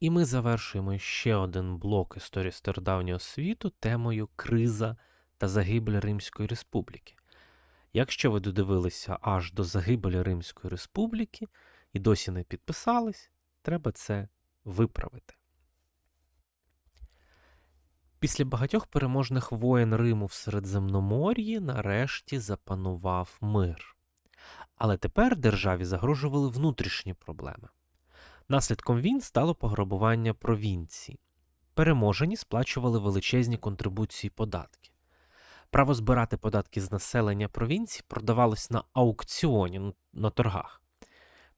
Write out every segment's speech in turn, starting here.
І ми завершуємо ще один блок історії стародавнього світу темою Криза та загибель Римської Республіки. Якщо ви додивилися аж до загибелі Римської Республіки і досі не підписались, треба це виправити. Після багатьох переможних воєн Риму в Середземномор'ї нарешті запанував мир. Але тепер державі загрожували внутрішні проблеми. Наслідком війн стало пограбування провінцій. Переможені сплачували величезні контрибуції податки. Право збирати податки з населення провінцій продавалось на аукціоні на торгах.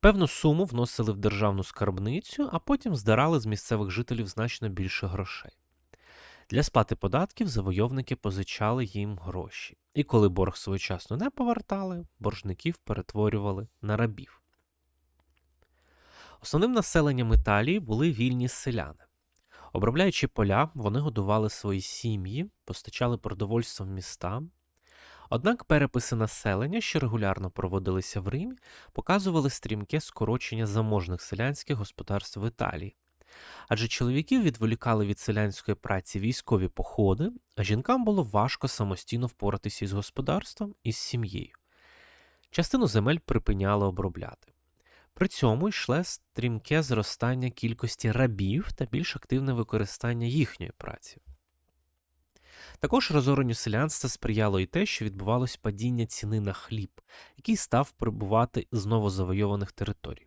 Певну суму вносили в державну скарбницю, а потім здарали з місцевих жителів значно більше грошей. Для сплати податків завойовники позичали їм гроші, і коли борг своєчасно не повертали, боржників перетворювали на рабів. Основним населенням Італії були вільні селяни. Обробляючи поля, вони годували свої сім'ї, постачали продовольство в міста. Однак переписи населення, що регулярно проводилися в Римі, показували стрімке скорочення заможних селянських господарств в Італії. Адже чоловіків відволікали від селянської праці військові походи, а жінкам було важко самостійно впоратися із господарством і з сім'єю. Частину земель припиняли обробляти. При цьому йшле стрімке зростання кількості рабів та більш активне використання їхньої праці. Також розоренню селянства сприяло і те, що відбувалось падіння ціни на хліб, який став прибувати з новозавойованих територій.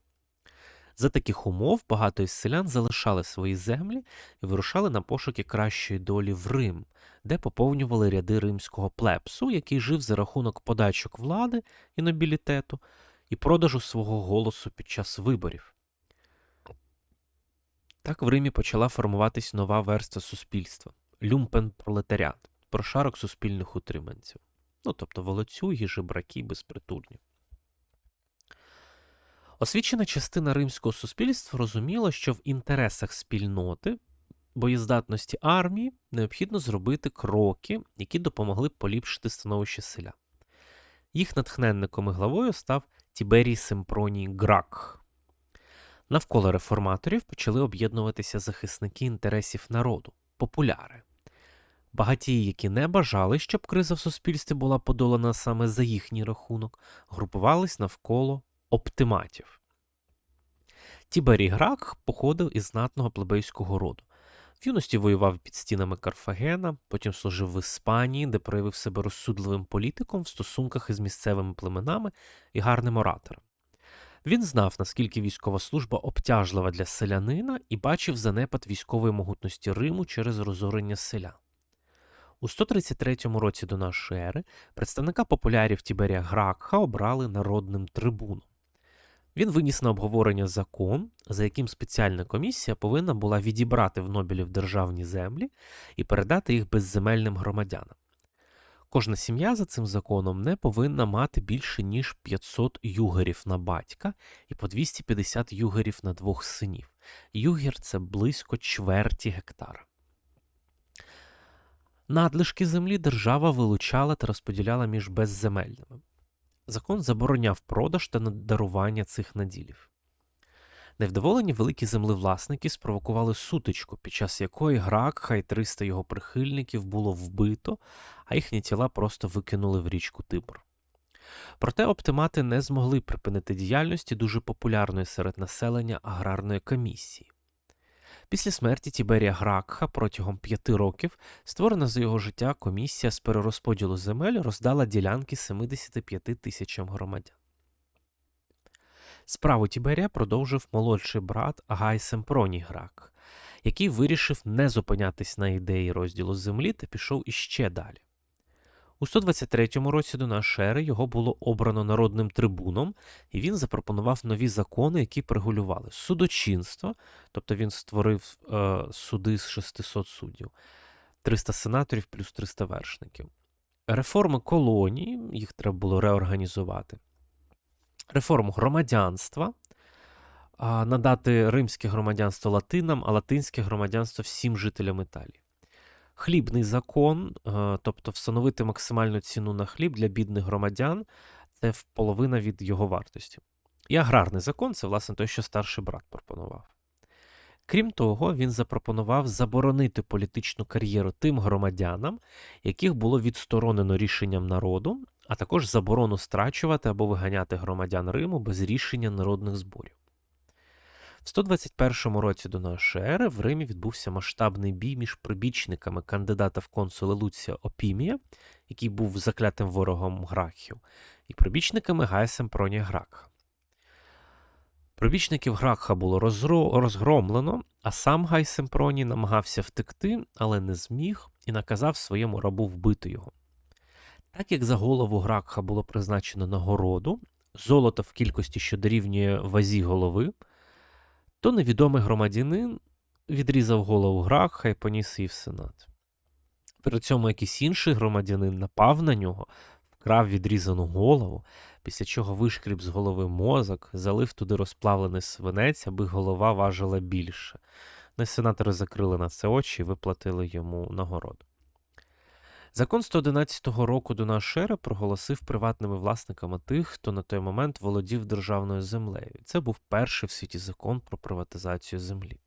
За таких умов багато із селян залишали свої землі і вирушали на пошуки кращої долі в Рим, де поповнювали ряди римського плепсу, який жив за рахунок подачок влади і нобілітету і продажу свого голосу під час виборів. Так в Римі почала формуватись нова верста суспільства люмпен-пролетаріат, прошарок суспільних утриманців, ну тобто волоцюги, жебраки, безпритульні. Освічена частина римського суспільства розуміла, що в інтересах спільноти, боєздатності армії необхідно зробити кроки, які допомогли поліпшити становище селя. Їх натхненником і главою став Тіберій Семпроній Грак. Навколо реформаторів почали об'єднуватися захисники інтересів народу, популяри. Багатії, які не бажали, щоб криза в суспільстві була подолана саме за їхній рахунок, групувались навколо оптиматів. Тіберій Грак походив із знатного плебейського роду. Юності воював під стінами Карфагена, потім служив в Іспанії, де проявив себе розсудливим політиком в стосунках із місцевими племенами і гарним оратором. Він знав, наскільки військова служба обтяжлива для селянина і бачив занепад військової могутності Риму через розорення селя. У 133 році до нашої ери представника популярів Тіберія Гракха обрали народним трибуном. Він виніс на обговорення закон, за яким спеціальна комісія повинна була відібрати в Нобелів державні землі і передати їх безземельним громадянам. Кожна сім'я за цим законом не повинна мати більше ніж 500 югерів на батька і по 250 югерів на двох синів. Югер це близько чверті гектара. Надлишки землі держава вилучала та розподіляла між безземельними. Закон забороняв продаж та дарування цих наділів. Невдоволені великі землевласники спровокували сутичку, під час якої грак, хай 300 його прихильників було вбито, а їхні тіла просто викинули в річку Тибр. Проте оптимати не змогли припинити діяльності дуже популярної серед населення аграрної комісії. Після смерті Тіберія Гракха протягом п'яти років створена за його життя комісія з перерозподілу земель роздала ділянки 75 тисячам громадян. Справу Тіберія продовжив молодший брат Гай Семпроній Грак, який вирішив не зупинятись на ідеї розділу землі та пішов іще далі. У 123 році до нашої ери його було обрано народним трибуном, і він запропонував нові закони, які прегулювали судочинство, тобто він створив е, суди з 600 суддів, 300 сенаторів плюс 300 вершників. Реформи колонії, їх треба було реорганізувати, реформу громадянства, надати римське громадянство латинам, а латинське громадянство всім жителям Італії хлібний закон, е, тобто встановити максимальну ціну на хліб для бідних громадян, це в половина від його вартості. І аграрний закон це, власне, той, що старший брат пропонував. Крім того, він запропонував заборонити політичну кар'єру тим громадянам, яких було відсторонено рішенням народу, а також заборону страчувати або виганяти громадян Риму без рішення народних зборів. В 121 році до нашої ери в Римі відбувся масштабний бій між прибічниками кандидата в консули Луція Опімія, який був заклятим ворогом Гракхів, і прибічниками Гая Семпронія Гракха. Прибічників Гракха було розгромлено, а сам Гай Семпроній намагався втекти, але не зміг і наказав своєму рабу вбити його. Так як за голову Гракха було призначено нагороду, золото в кількості, що дорівнює вазі голови, то невідомий громадянин відрізав голову Гракха і поніс її в сенат. При цьому якийсь інший громадянин напав на нього, вкрав відрізану голову, після чого вишкріб з голови мозок, залив туди розплавлений свинець, аби голова важила більше. Ну сенатори закрили на це очі і виплатили йому нагороду. Закон 111 року до нашої ери проголосив приватними власниками тих, хто на той момент володів державною землею. Це був перший в світі закон про приватизацію землі.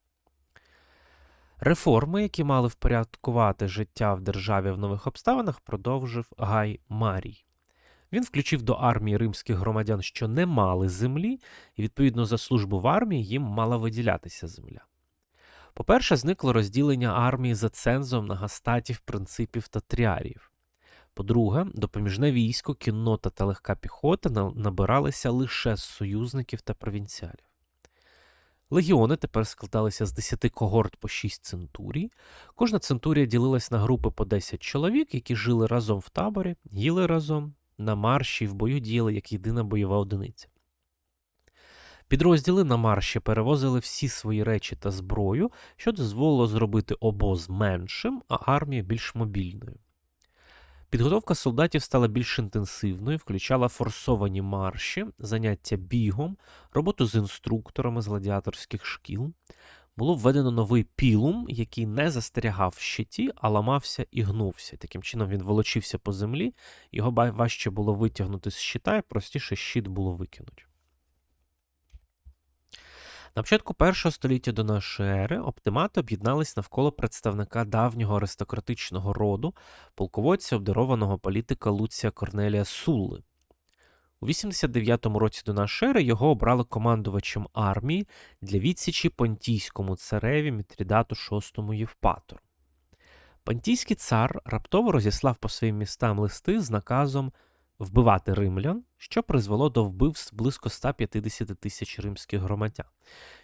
Реформи, які мали впорядкувати життя в державі в нових обставинах, продовжив Гай Марій. Він включив до армії римських громадян, що не мали землі, і відповідно за службу в армії їм мала виділятися земля. По-перше, зникло розділення армії за цензом на гастатів, принципів та тріаріїв. По-друге, допоміжне військо, кіннота та легка піхота набиралися лише з союзників та провінціалів. Легіони тепер складалися з 10 когорт по 6 центурій. Кожна центурія ділилась на групи по 10 чоловік, які жили разом в таборі, їли разом, на марші в бою діяли як єдина бойова одиниця. Підрозділи на марші перевозили всі свої речі та зброю, що дозволило зробити обоз меншим, а армію більш мобільною. Підготовка солдатів стала більш інтенсивною, включала форсовані марші, заняття бігом, роботу з інструкторами з гладіаторських шкіл. Було введено новий пілум, який не застерягав в щиті, а ламався і гнувся. Таким чином він волочився по землі, його важче було витягнути з щита, і простіше щит було викинути. На початку першого століття до нашої ери оптимати об'єднались навколо представника давнього аристократичного роду, полководця обдарованого політика Луція Корнелія Сулли. У 89-му році до нашої ери його обрали командувачем армії для відсічі понтійському цареві Мітрідату VI Євпатору. Понтійський цар раптово розіслав по своїм містам листи з наказом вбивати римлян, що призвело до вбивств близько 150 тисяч римських громадян,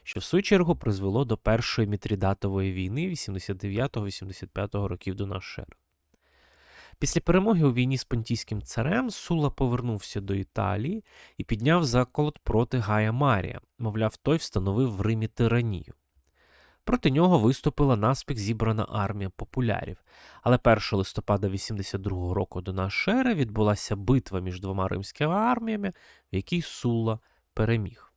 що в свою чергу призвело до Першої Мітрідатової війни 89-85 років до нашої ери. Після перемоги у війні з понтійським царем Сула повернувся до Італії і підняв заколот проти Гая Марія, мовляв, той встановив в Римі тиранію. Проти нього виступила наспіх зібрана армія популярів, але 1 листопада 82 року до нашої ери відбулася битва між двома римськими арміями, в якій Сула переміг.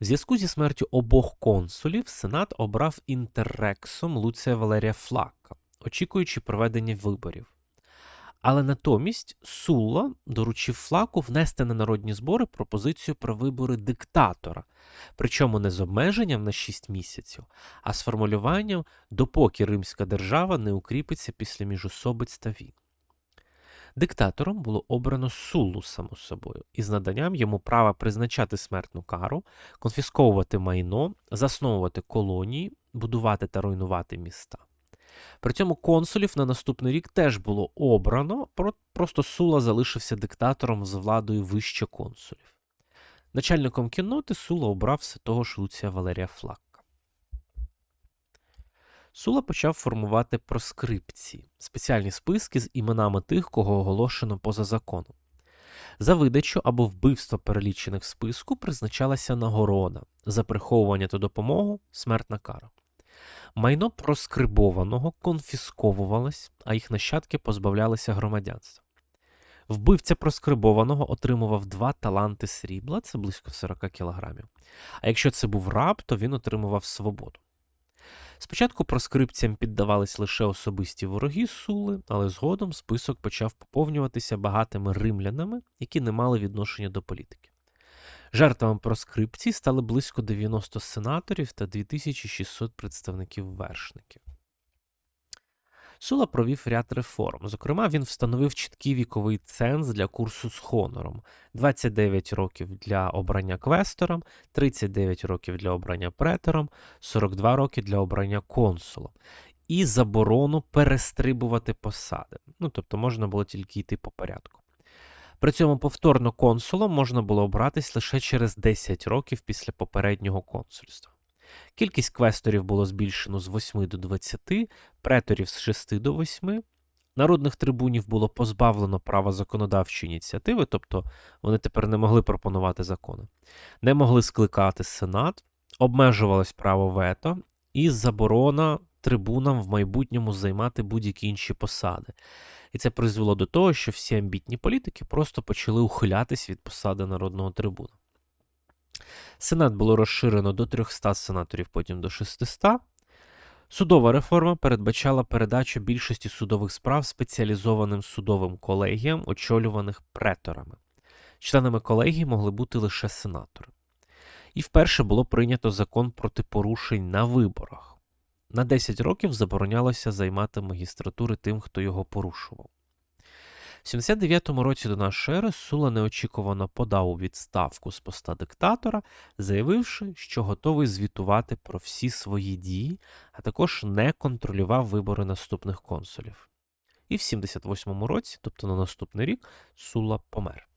В зв'язку зі смертю обох консулів Сенат обрав інтеррексом Луція Валерія Флакка, очікуючи проведення виборів. Але натомість Сула доручив Флаку внести на народні збори пропозицію про вибори диктатора, причому не з обмеженням на 6 місяців, а з формулюванням, допоки римська держава не укріпиться після міжособиць та війн. Диктатором було обрано Суллу, само собою, із наданням йому права призначати смертну кару, конфісковувати майно, засновувати колонії, будувати та руйнувати міста. При цьому консулів на наступний рік теж було обрано, просто Сула залишився диктатором з владою вище консулів. Начальником кінноти Сула обрав все того ж Луція Валерія Флакка. Сула почав формувати проскрипції, спеціальні списки з іменами тих, кого оголошено поза законом. За видачу або вбивство перелічених в списку призначалася нагорода, за приховування та допомогу смертна кара. Майно проскрибованого конфісковувалось, а їх нащадки позбавлялися громадянства. Вбивця проскрибованого отримував два таланти срібла, це близько 40 кілограмів. А якщо це був раб, то він отримував свободу. Спочатку проскрипціям піддавались лише особисті вороги Сули, але згодом список почав поповнюватися багатими римлянами, які не мали відношення до політики. Жертвами проскрипції стали близько 90 сенаторів та 2600 представників вершників. Сула провів ряд реформ. Зокрема, він встановив чіткий віковий ценз для курсу з хонором: 29 років для обрання квестором, 39 років для обрання претором, 42 роки для обрання консулом. І заборону перестрибувати посади. Ну, тобто можна було тільки йти по порядку. При цьому повторно консулом можна було обратись лише через 10 років після попереднього консульства. Кількість квесторів було збільшено з 8 до 20, преторів з 6 до 8. Народних трибунів було позбавлено права законодавчої ініціативи, тобто вони тепер не могли пропонувати закони, не могли скликати сенат, обмежувалось право вето і заборона трибунам в майбутньому займати будь-які інші посади. І це призвело до того, що всі амбітні політики просто почали ухилятись від посади народного трибуна. Сенат було розширено до 300 сенаторів, потім до 600. Судова реформа передбачала передачу більшості судових справ спеціалізованим судовим колегіям, очолюваних преторами. Членами колегії могли бути лише сенатори. І вперше було прийнято закон проти порушень на виборах. На 10 років заборонялося займати магістратури тим, хто його порушував. В 79-му році до нашої ери Сула неочікувано подав у відставку з поста диктатора, заявивши, що готовий звітувати про всі свої дії, а також не контролював вибори наступних консулів. І в 78-му році, тобто на наступний рік, Сула помер.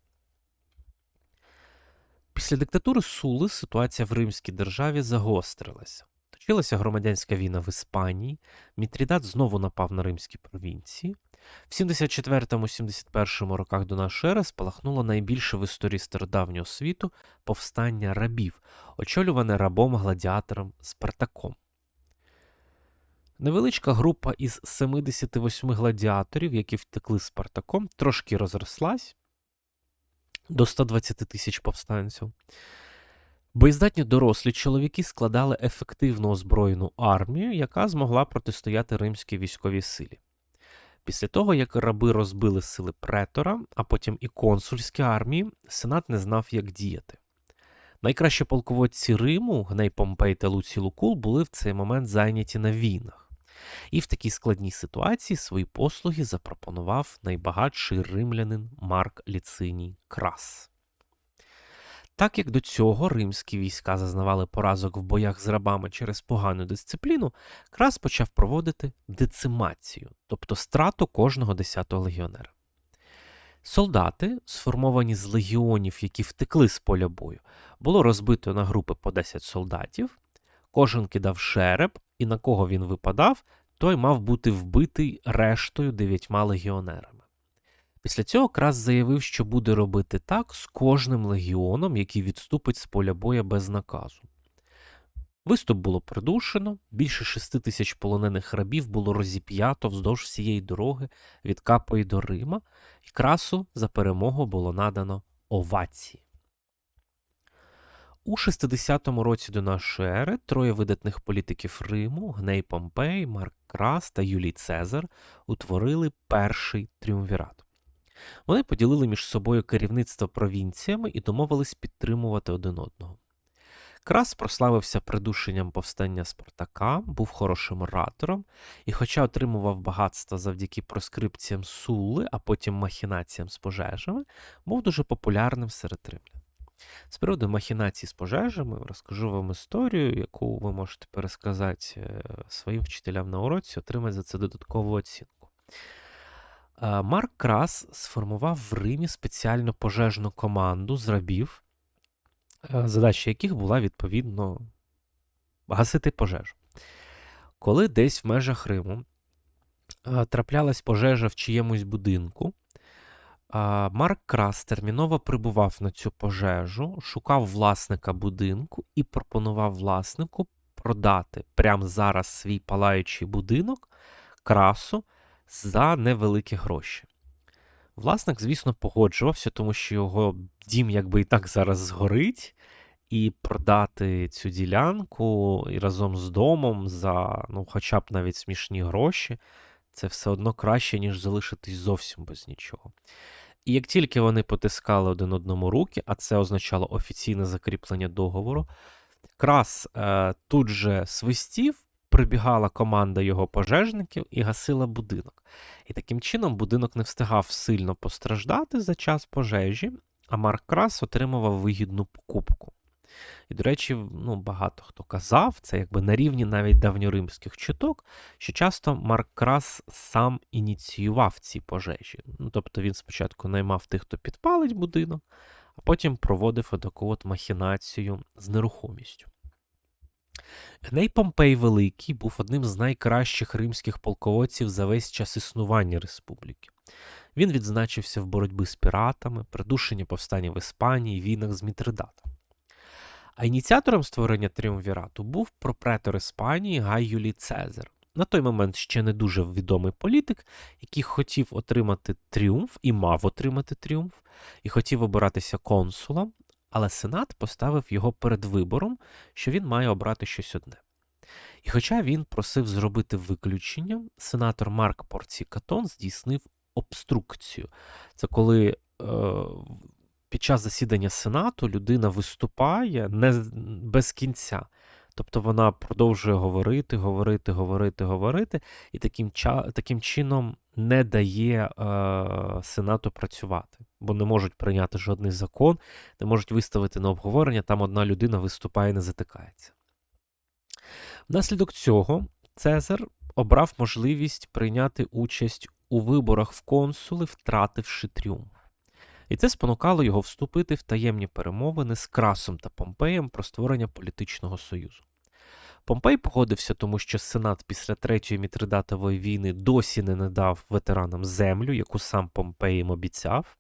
Після диктатури Сули ситуація в Римській державі загострилася. Точилася громадянська війна в Іспанії, Мітрідат знову напав на римські провінції. В 74-71 роках до нашої ери спалахнуло найбільше в історії стародавнього світу повстання рабів, очолюване рабом-гладіатором Спартаком. Невеличка група із 78 гладіаторів, які втекли з Спартаком, трошки розрослась до 120 тисяч повстанців. Боєздатні дорослі чоловіки складали ефективну озброєну армію, яка змогла протистояти римській військовій силі. Після того, як раби розбили сили претора, а потім і консульські армії, сенат не знав, як діяти. Найкращі полководці Риму, Гней Помпей та Луцій Лукул, були в цей момент зайняті на війнах. І в такій складній ситуації свої послуги запропонував найбагатший римлянин Марк Ліциній Крас. Так як до цього римські війська зазнавали поразок в боях з рабами через погану дисципліну, Крас почав проводити децимацію, тобто страту кожного десятого легіонера. Солдати, сформовані з легіонів, які втекли з поля бою, було розбито на групи по 10 солдатів, кожен кидав шереб, і на кого він випадав, той мав бути вбитий рештою дев'ятьма легіонерами. Після цього Крас заявив, що буде робити так з кожним легіоном, який відступить з поля боя без наказу. Виступ було придушено, більше шести тисяч полонених рабів було розіп'ято вздовж всієї дороги від Капої до Рима, і красу за перемогу було надано овації. У 60-му році до нашої ери троє видатних політиків Риму Гней Помпей, Марк Крас та Юлій Цезар утворили перший тріумвірат. Вони поділили між собою керівництво провінціями і домовились підтримувати один одного. Крас прославився придушенням повстання Спартака, був хорошим оратором і, хоча отримував багатство завдяки проскрипціям сули, а потім махінаціям з пожежами, був дуже популярним серед римлян. З приводу махінацій з пожежами розкажу вам історію, яку ви можете пересказати е, своїм вчителям на уроці, отримати за це додаткову оцінку. Марк Крас сформував в Римі спеціальну пожежну команду з рабів, е, задача яких була відповідно гасити пожежу. Коли десь в межах Риму е, траплялась пожежа в чиємусь будинку, Марк Крас терміново прибував на цю пожежу, шукав власника будинку і пропонував власнику продати прямо зараз свій палаючий будинок красу за невеликі гроші. Власник, звісно, погоджувався, тому що його дім якби і так зараз згорить, і продати цю ділянку і разом з домом за ну, хоча б навіть смішні гроші, це все одно краще, ніж залишитись зовсім без нічого. І як тільки вони потискали один одному руки, а це означало офіційне закріплення договору, Крас е, тут же свистів, прибігала команда його пожежників і гасила будинок. І таким чином будинок не встигав сильно постраждати за час пожежі, а Марк Крас отримував вигідну покупку. І, до речі, ну, багато хто казав, це якби на рівні навіть давньоримських чуток, що часто Марк Крас сам ініціював ці пожежі. Ну, тобто він спочатку наймав тих, хто підпалить будинок, а потім проводив таку от махінацію з нерухомістю. Гней Помпей Великий був одним з найкращих римських полководців за весь час існування республіки. Він відзначився в боротьбі з піратами, придушенні повстання в Іспанії, війнах з Мітридатом. А ініціатором створення тріумвірату був пропретор Іспанії Гай Юлій Цезар. На той момент ще не дуже відомий політик, який хотів отримати тріумф і мав отримати тріумф, і хотів обиратися консулом, але Сенат поставив його перед вибором, що він має обрати щось одне. І хоча він просив зробити виключення, сенатор Марк Порці Катон здійснив обструкцію. Це коли е, під час засідання Сенату людина виступає не без кінця. Тобто вона продовжує говорити, говорити, говорити, говорити, і таким таким чином не дає е, Сенату працювати, бо не можуть прийняти жодний закон, не можуть виставити на обговорення, там одна людина виступає і не затикається. Внаслідок цього Цезар обрав можливість прийняти участь у виборах в консули, втративши тріумф. І це спонукало його вступити в таємні перемовини з Красом та Помпеєм про створення політичного союзу. Помпей погодився, тому що Сенат після Третьої Мітридатової війни досі не надав ветеранам землю, яку сам Помпей їм обіцяв.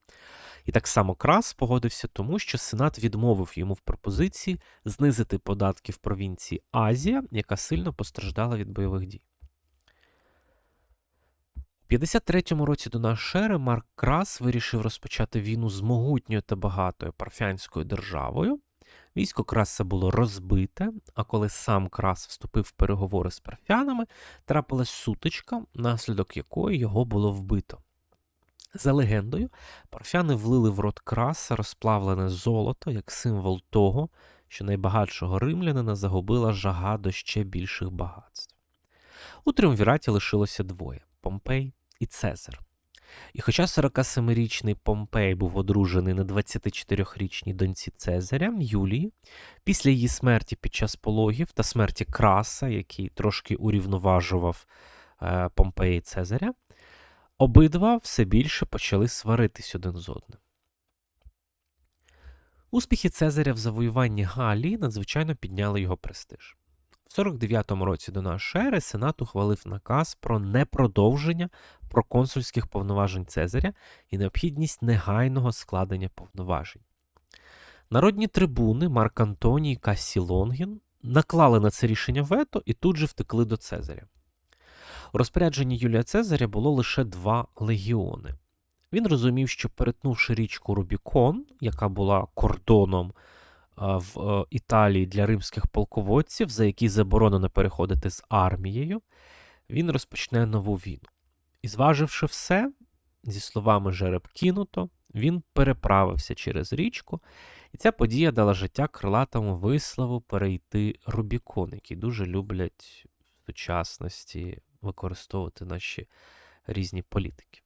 І так само Крас погодився, тому що Сенат відмовив йому в пропозиції знизити податки в провінції Азія, яка сильно постраждала від бойових дій. У 53-му році до нашої ери Марк Крас вирішив розпочати війну з могутньою та багатою парфянською державою. Військо Краса було розбите, а коли сам Крас вступив в переговори з парфянами, трапилась сутичка, наслідок якої його було вбито. За легендою, парфяни влили в рот краса розплавлене золото як символ того, що найбагатшого римлянина загубила жага до ще більших багатств. У тріумвіраті лишилося двоє Помпей і Цезар. І хоча 47-річний Помпей був одружений на 24-річній доньці Цезаря Юлії, після її смерті під час пологів та смерті Краса, який трошки урівноважував е, Помпея і Цезаря, обидва все більше почали сваритись один з одним. Успіхи Цезаря в завоюванні Галії надзвичайно підняли його престиж. В 49-му році до нашої ери Сенат ухвалив наказ про непродовження проконсульських повноважень Цезаря і необхідність негайного складення повноважень. Народні трибуни Марк Антоній і Кассі Лонгін наклали на це рішення вето і тут же втекли до Цезаря. У розпорядженні Юлія Цезаря було лише два легіони. Він розумів, що перетнувши річку Рубікон, яка була кордоном в Італії для римських полководців, за які заборонено переходити з армією, він розпочне нову війну. І зваживши все, зі словами жереб кинуто, він переправився через річку, і ця подія дала життя крилатому вислову перейти Рубікон, який дуже люблять в сучасності використовувати наші різні політики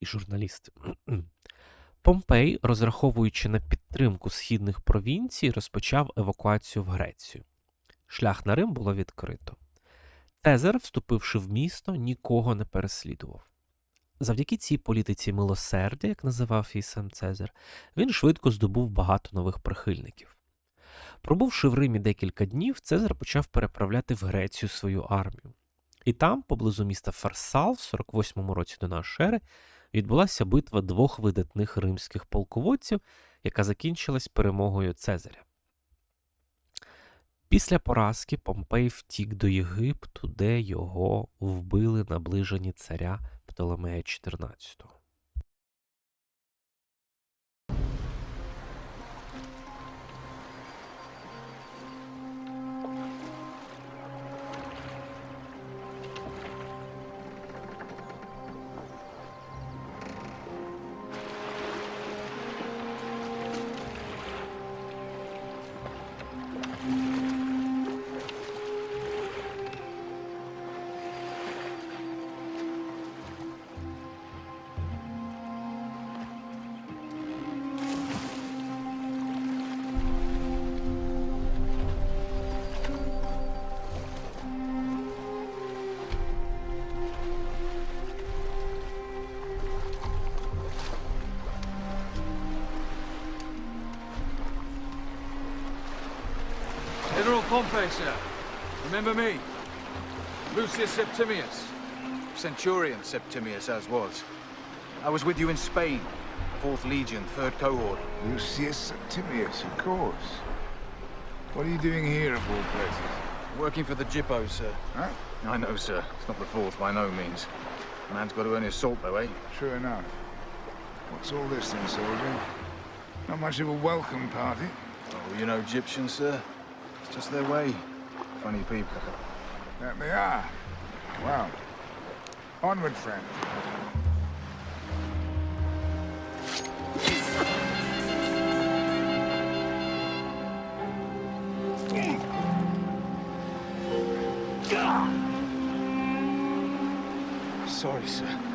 і журналісти. Помпей, розраховуючи на підтримку східних провінцій, розпочав евакуацію в Грецію. Шлях на Рим було відкрито. Цезар, вступивши в місто, нікого не переслідував. Завдяки цій політиці милосердя, як називав її сам Цезар, він швидко здобув багато нових прихильників. Пробувши в Римі декілька днів, Цезар почав переправляти в Грецію свою армію. І там, поблизу міста Фарсал, в 48-му році до нашої ери, відбулася битва двох видатних римських полководців, яка закінчилась перемогою Цезаря. Після поразки Помпей втік до Єгипту, де його вбили наближені царя Птолемея XIV. Pompey, sir. Remember me? Lucius Septimius. Centurion Septimius as was. I was with you in Spain, 4th Legion, 3rd Cohort. Lucius Septimius, of course. What are you doing here, of all places? Working for the Gippos, sir. Huh? I know, sir. It's not the fourth by no means. Man's got to earn his salt, though, eh? True enough. What's all this then, soldier? Not much of a welcome party. Oh, you know Egyptians, sir. Just their way. Funny people. That they are. Well, onward, friend. Sorry, sir.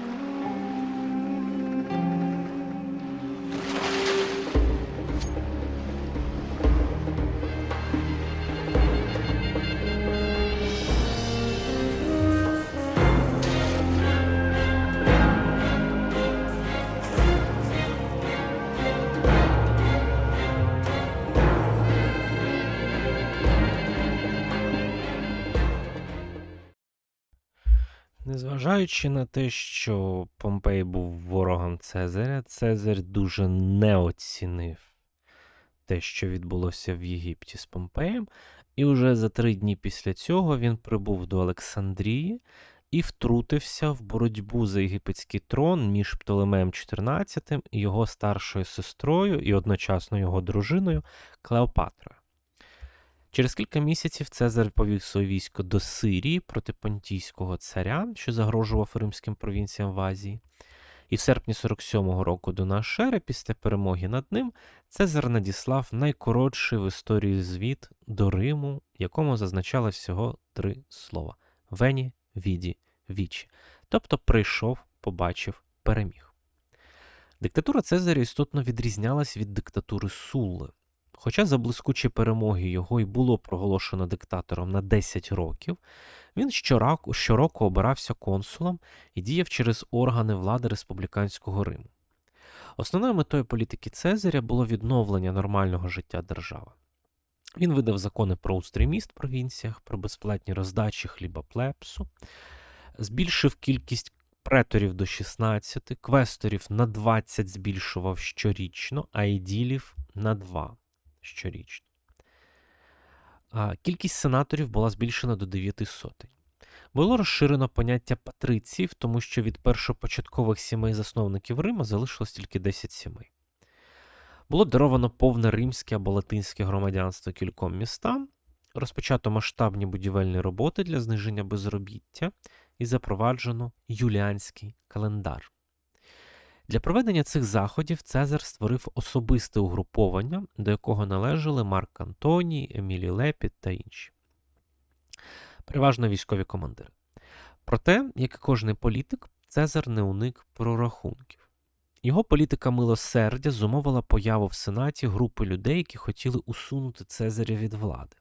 Незважаючи на те, що Помпей був ворогом Цезаря, Цезарь дуже не оцінив те, що відбулося в Єгипті з Помпеєм, і вже за три дні після цього він прибув до Олександрії і втрутився в боротьбу за єгипетський трон між Птолемеєм XIV і його старшою сестрою і одночасно його дружиною Клеопатрою. Через кілька місяців Цезар повів своє військо до Сирії проти понтійського царя, що загрожував римським провінціям в Азії. І в серпні 47-го року до нашої ери, після перемоги над ним, Цезар надіслав найкоротший в історії звіт до Риму, якому зазначалось всього три слова: Вені, Віді, Вічі. Тобто прийшов, побачив, переміг. Диктатура Цезаря істотно відрізнялась від диктатури Сулли. Хоча за блискучі перемоги його й було проголошено диктатором на 10 років, він щороку, щороку обирався консулом і діяв через органи влади республіканського Риму. Основною метою політики Цезаря було відновлення нормального життя держави. Він видав закони про устрій міст в провінціях, про безплатні роздачі хліба плепсу, збільшив кількість преторів до 16, квесторів на 20 збільшував щорічно, а іділів на 2 щорічно. Кількість сенаторів була збільшена до 9 сотень. Було розширено поняття патриців, тому що від першопочаткових сімей засновників Рима залишилось тільки 10 сімей. Було даровано повне римське або латинське громадянство кільком містам, розпочато масштабні будівельні роботи для зниження безробіття і запроваджено юліанський календар. Для проведення цих заходів Цезар створив особисте угруповання, до якого належали Марк Антоній, Емілій Лепіт та інші. Переважно військові командири. Проте, як і кожний політик, Цезар не уник прорахунків. Його політика милосердя зумовила появу в Сенаті групи людей, які хотіли усунути Цезаря від влади.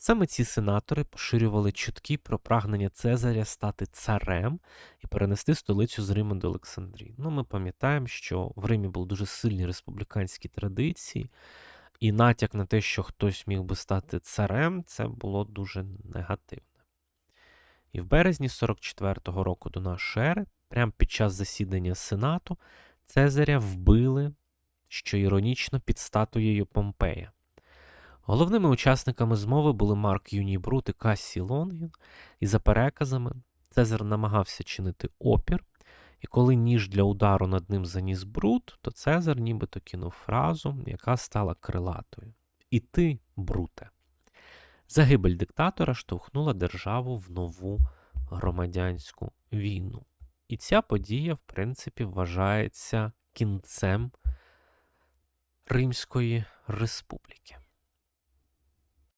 Саме ці сенатори поширювали чутки про прагнення Цезаря стати царем і перенести столицю з Риму до Олександрії. Ну, ми пам'ятаємо, що в Римі були дуже сильні республіканські традиції, і натяк на те, що хтось міг би стати царем, це було дуже негативне. І в березні 44-го року до нашої ери, прямо під час засідання Сенату, Цезаря вбили, що іронічно під статуєю Помпея. Головними учасниками змови були Марк Юній Брут і Кассій Лонгін, і за переказами Цезар намагався чинити опір, і коли ніж для удару над ним заніс Брут, то Цезар нібито кинув фразу, яка стала крилатою. І ти, Бруте. Загибель диктатора штовхнула державу в нову громадянську війну. І ця подія, в принципі, вважається кінцем Римської республіки.